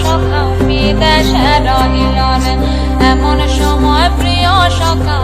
সখা পিতা সারহিলন এমন সময় প্রিয় সখা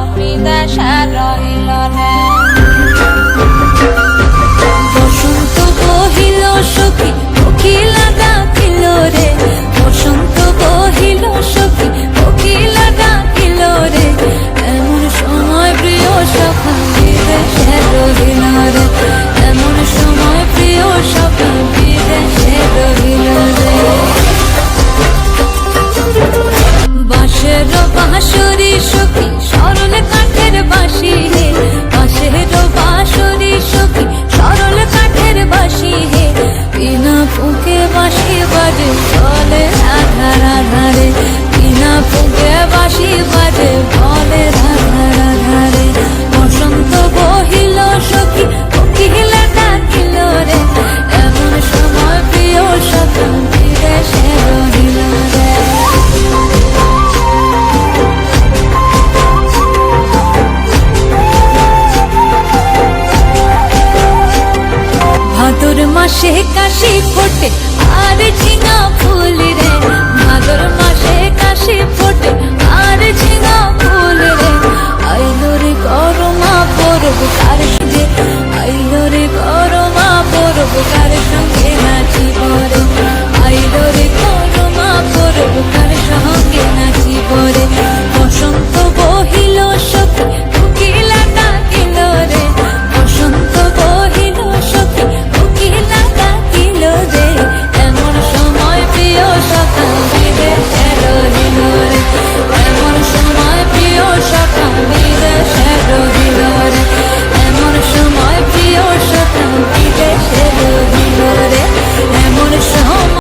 মাসে কাশি ফোটে। আর ঝিঙা ফুল রে